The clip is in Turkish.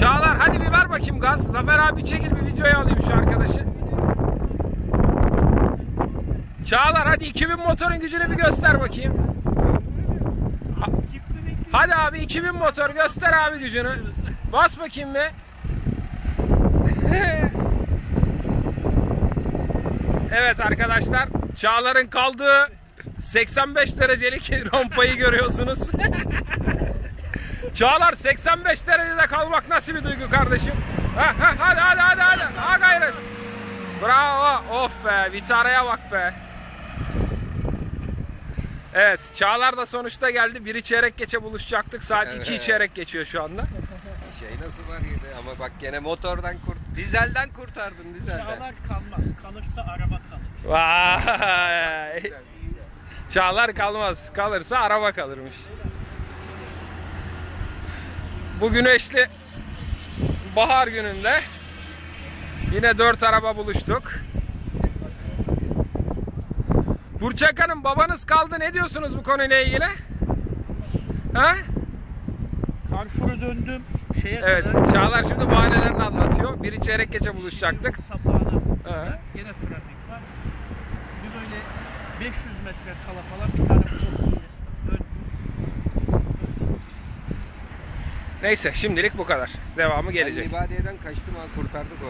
Çağlar hadi bir ver bakayım gaz. Zafer abi çekil bir videoya alayım şu arkadaşı. Çağlar hadi 2000 motorun gücünü bir göster bakayım. Ha- Hadi abi 2000 motor göster abi gücünü. Bas bakayım bir. evet arkadaşlar Çağlar'ın kaldığı 85 derecelik rampayı görüyorsunuz. Çağlar 85 derecede kalmak nasıl bir duygu kardeşim? Ha, ha, hadi hadi hadi hadi. Ha gayret. Bravo. Of be. Vitara'ya bak be. Evet. Çağlar da sonuçta geldi. Biri çeyrek geçe buluşacaktık. Saat Evet. 2 çeyrek geçiyor şu anda. Şey nasıl var yedi ama bak gene motordan kurt, dizelden kurtardın dizelden. Çağlar kalmaz. Kalırsa araba kalır. Vay. Çağlar kalmaz. Kalırsa araba kalırmış. Bu güneşli bahar gününde yine dört araba buluştuk. Burçak Hanım babanız kaldı. Ne diyorsunuz bu konuyla ilgili? Ha? Carrefour'a döndüm. Şeye Evet. kadar. Çağlar şimdi bahanelerini anlatıyor. Biri çeyrek geçe buluşacaktık. Sapağına He. yine trafik var. Bir böyle 500 metre kala falan bir tane Neyse şimdilik bu kadar. Devamı Ben gelecek. Libadiye'den kaçtım ha kurtardık orada.